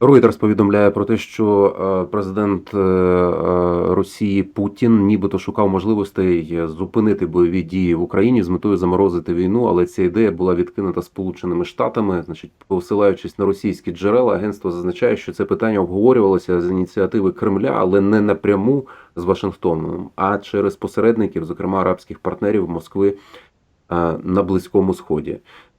Reuters повідомляє про те, що е, президент е, е, Росії Путін нібито шукав можливостей зупинити бойові дії в Україні з метою заморозити війну, але ця ідея була відкинута Сполученими Штатами. Значить, посилаючись на російські джерела, агентство зазначає, що це питання обговорювалося з ініціативи Кремля, але не напряму з Вашингтоном, а через посередників, зокрема арабських партнерів Москви на Близькому Сході.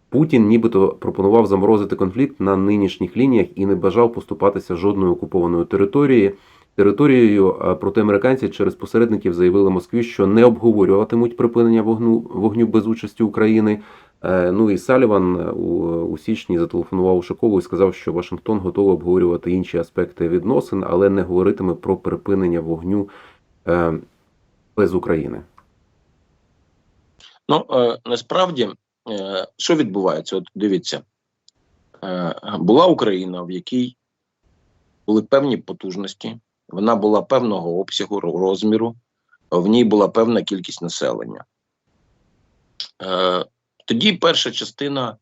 Путін нібито пропонував заморозити конфлікт на нинішніх лініях і не бажав поступатися жодною окупованою території. Територією а, проти американці через посередників заявили Москві, що не обговорюватимуть припинення вогну вогню без участі України. Е, Ну і Саліван у, у січні зателефонував Ушакову і сказав, що Вашингтон готовий обговорювати інші аспекти відносин, але не говоритиме про припинення вогню е, без України. Ну е, насправді, е, що відбувається? От дивіться, е, була Україна, в якій були певні потужності, вона була певного обсягу розміру, в ній була певна кількість населення. Е, тоді перша частина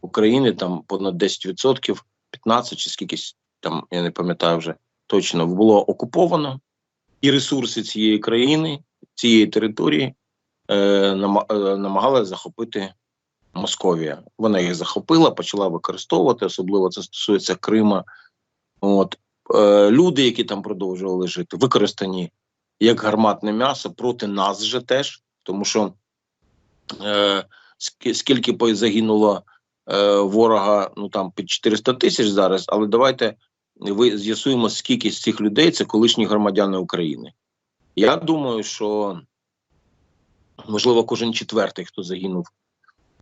України, там понад 10%, 15 чи скількись там, я не пам'ятаю вже точно, було окуповано, і ресурси цієї країни, цієї території е, нама- е, захопити Московія. Вона їх захопила, почала використовувати, особливо це стосується Крима. От е, люди, які там продовжували жити, використані як гарматне м'ясо проти нас же теж, тому що е, скільки загинуло е, ворога, ну там під 400 тисяч зараз, але давайте ви з'ясуємо, скільки з цих людей це колишні громадяни України. Я думаю, що можливо кожен четвертий, хто загинув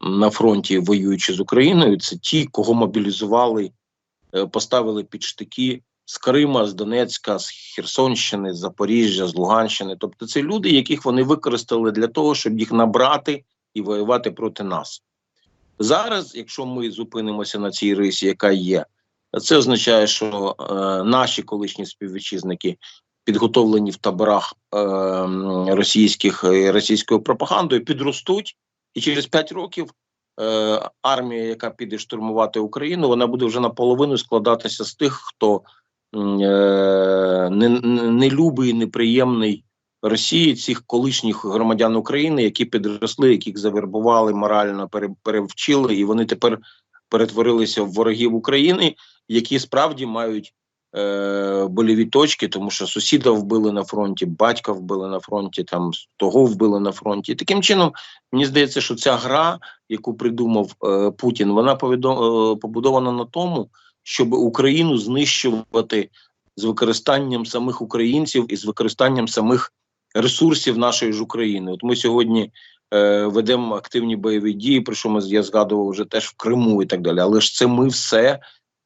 на фронті, воюючи з Україною, це ті, кого мобілізували, е, поставили під штики з Крима, з Донецька, з Херсонщини, з Запоріжжя, з Луганщини. Тобто, це люди, яких вони використали для того, щоб їх набрати і воювати проти нас. Зараз, якщо ми зупинимося на цій рисі, яка є, це означає, що е, наші колишні співвітчизники підготовлені в таборах е, російських російською пропагандою, підростуть, і через 5 років е, армія, яка піде штурмувати Україну, вона буде вже наполовину складатися з тих, хто е, не, не, любий, неприємний Росії, цих колишніх громадян України, які підросли, яких завербували морально, пере, перевчили, і вони тепер перетворилися в ворогів України, які справді мають е, больові точки, тому що сусіда вбили на фронті, батька вбили на фронті, там того вбили на фронті. Таким чином, мені здається, що ця гра, яку придумав е, Путін, вона повідо- е, побудована на тому, щоб Україну знищувати з використанням самих українців і з використанням самих ресурсів нашої ж України. От ми сьогодні е, ведемо активні бойові дії, про що ми я згадував вже теж в Криму і так далі. Але ж це ми все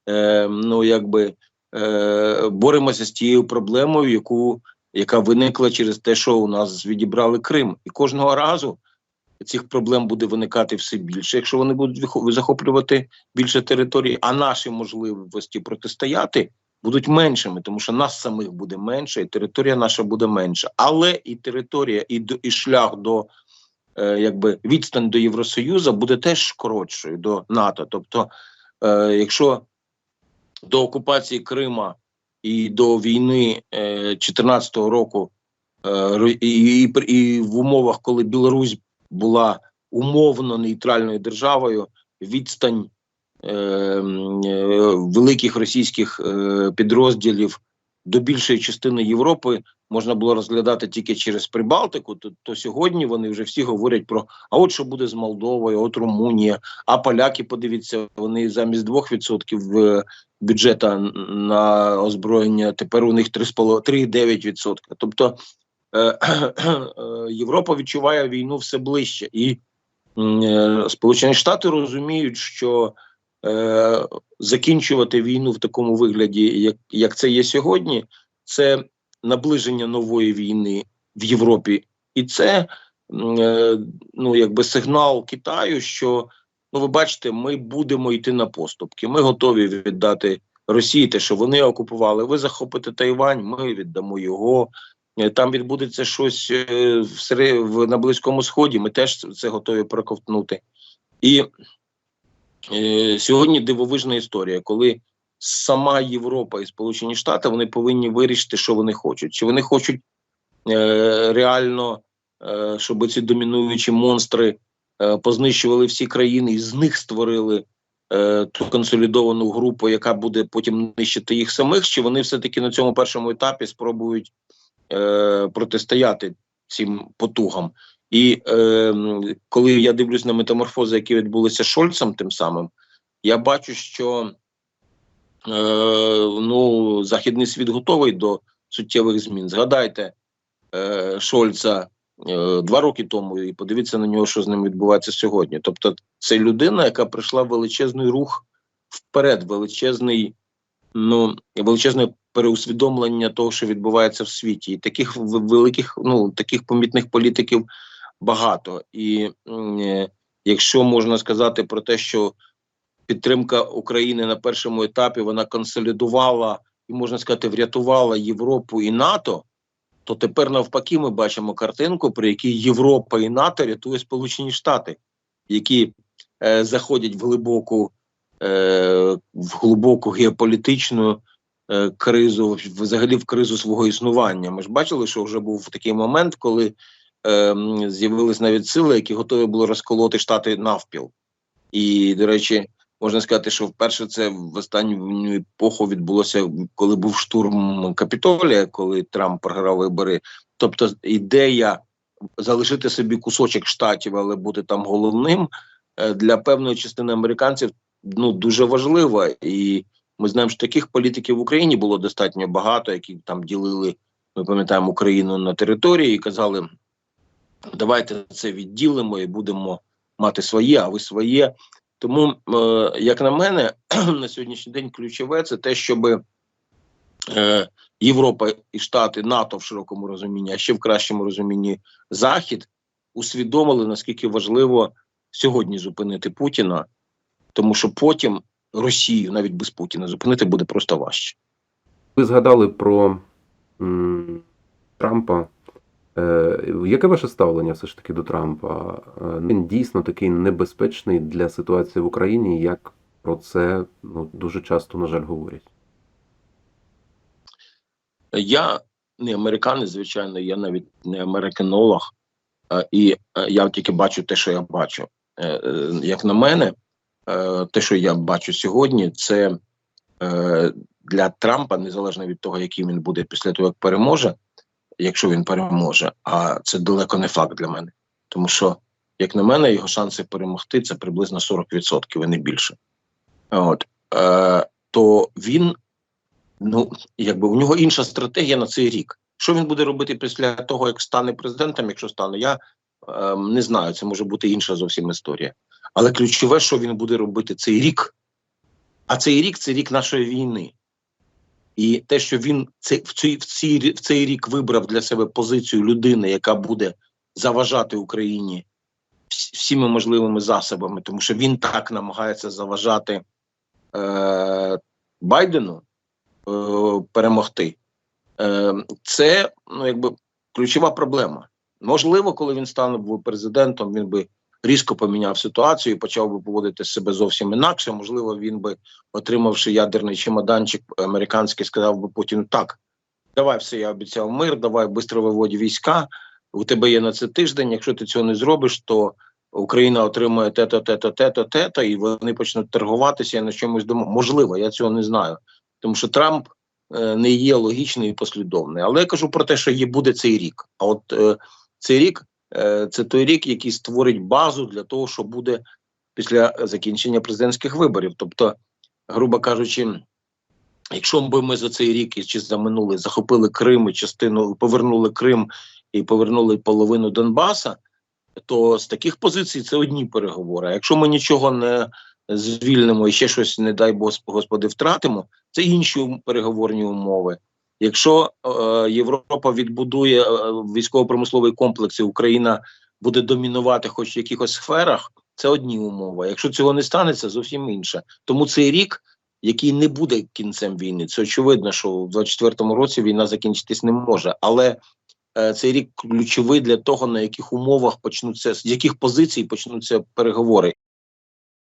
е, ну якби е, боремося з тією проблемою, яку яка виникла через те, що у нас відібрали Крим, і кожного разу цих проблем буде виникати все більше, якщо вони будуть захоплювати більше території, а наші можливості протистояти будуть меншими, тому що нас самих буде менше, і територія наша буде менша. Але і територія, і, до- і шлях до е, якби відстань до Євросоюзу буде теж коротшою до НАТО. Тобто, е, якщо до окупації Крима і до війни е, 2014 року е, і, і, в умовах, коли Білорусь була умовно нейтральною державою, відстань е, е, великих російських е, підрозділів до більшої частини Європи можна було розглядати тільки через Прибалтику, то, то сьогодні вони вже всі говорять про а от що буде з Молдовою, от Румунія, а поляки, подивіться, вони замість 2% е, бюджета на озброєння, тепер у них 3,5 3,9%. Тобто е, е, Європа відчуває війну все ближче, і Сполучені Штати розуміють, що е, закінчувати війну в такому вигляді, як, як це є сьогодні, це наближення нової війни в Європі, і це е, ну якби сигнал Китаю, що ну ви бачите, ми будемо йти на поступки. Ми готові віддати Росії те, що вони окупували. Ви захопите Тайвань, ми віддамо його. Е, Там відбудеться щось в на близькому сході. Ми теж це готові проковтнути. І е, сьогодні дивовижна історія, коли сама Європа і Сполучені Штати вони повинні вирішити, що вони хочуть. Чи вони хочуть е, реально, е, щоб ці домінуючі монстри е, познищували всі країни і з них створили ту консолідовану групу, яка буде потім нищити їх самих, чи вони все-таки на цьому першому етапі спробують протистояти цим потугам. І е, коли я дивлюсь на метаморфози, які відбулися Шольцем, тим самим, я бачу, що е, ну, західний світ готовий до суттєвих змін. Згадайте е, Шольца е, два роки тому і подивіться на нього, що з ним відбувається сьогодні. Тобто, це людина, яка прийшла в величезний рух вперед, величезний, ну величезне переусвідомлення того, що відбувається в світі, і таких великих, ну таких помітних політиків багато. І е, якщо можна сказати про те, що підтримка України на першому етапі вона консолідувала і можна сказати, врятувала Європу і НАТО. То тепер навпаки ми бачимо картинку, при якій Європа і НАТО рятує Сполучені Штати, які е, заходять в глибоку, е, в глибоку геополітичну е, кризу, взагалі в кризу свого існування. Ми ж бачили, що вже був такий момент, коли з'явились навіть сили, які готові були розколоти штати навпіл. І, до речі, можна сказати, що вперше це в останню епоху відбулося, коли був штурм Капітолія, коли Трамп програв вибори. Тобто, ідея залишити собі кусочок штатів, але бути там головним е, для певної частини американців ну дуже важлива. І ми знаємо, що таких політиків в Україні було достатньо багато, які там ділили. Ми пам'ятаємо Україну на території і казали: давайте це відділимо і будемо мати своє, а ви своє. Тому, е, як на мене, на сьогоднішній день ключове це те, щоб е, Європа і Штати, НАТО в широкому розумінні, а ще в кращому розумінні Захід усвідомили, наскільки важливо сьогодні зупинити Путіна, тому що потім Росію, навіть без Путіна, зупинити буде просто важче. Ви згадали про м, Трампа. Е, яке ваше ставлення все ж таки до Трампа? Е, він дійсно такий небезпечний для ситуації в Україні, як про це ну, дуже часто, на жаль, говорять. Я не американець, звичайно, я навіть не американолог, е, і я тільки бачу те, що я бачу. Як на мене, те, що я бачу сьогодні, це для Трампа, незалежно від того, яким він буде після того, як переможе, якщо він переможе, а це далеко не факт для мене. Тому що, як на мене, його шанси перемогти це приблизно 40% і не більше. От, е, то він Ну, якби у нього інша стратегія на цей рік. Що він буде робити після того, як стане президентом, якщо стане, я е, не знаю. Це може бути інша зовсім історія. Але ключове, що він буде робити цей рік, а цей рік це рік нашої війни. І те, що він цей, в, цей, в, цей, в цей рік вибрав для себе позицію людини, яка буде заважати Україні вс- всіми можливими засобами, тому що він так намагається заважати е, Байдену е, перемогти. Е, це ну, якби ключова проблема. Можливо, коли він стане президентом, він би різко поміняв ситуацію і почав би поводити себе зовсім інакше. Можливо, він би, отримавши ядерний чемоданчик американський, сказав би Путіну так. Давай все, я обіцяв мир, давай швидко виводь війська. У тебе є на це тиждень. Якщо ти цього не зробиш, то Україна отримує те-то, те-то, те-то, те-то, і вони почнуть торгуватися і на чомусь домо. Можливо, я цього не знаю тому що Трамп е, не є логічний і послідовний. Але я кажу про те, що є буде цей рік. А от е, цей рік це той рік, який створить базу для того, що буде після закінчення президентських виборів. Тобто, грубо кажучи, якщо б ми за цей рік чи за минулий захопили Крим і частину повернули Крим і повернули половину Донбаса, то з таких позицій це одні переговори. А якщо ми нічого не звільнимо і ще щось, не дай господи, втратимо, це інші переговорні умови. Якщо е, Європа відбудує е, військово-промисловий комплекс, і Україна буде домінувати хоч в якихось сферах, це одні умови. Якщо цього не станеться, зовсім інше. Тому цей рік, який не буде кінцем війни, це очевидно, що в 24-му році війна закінчитись не може. Але е, цей рік ключовий для того, на яких умовах почнуться, з яких позицій почнуться переговори.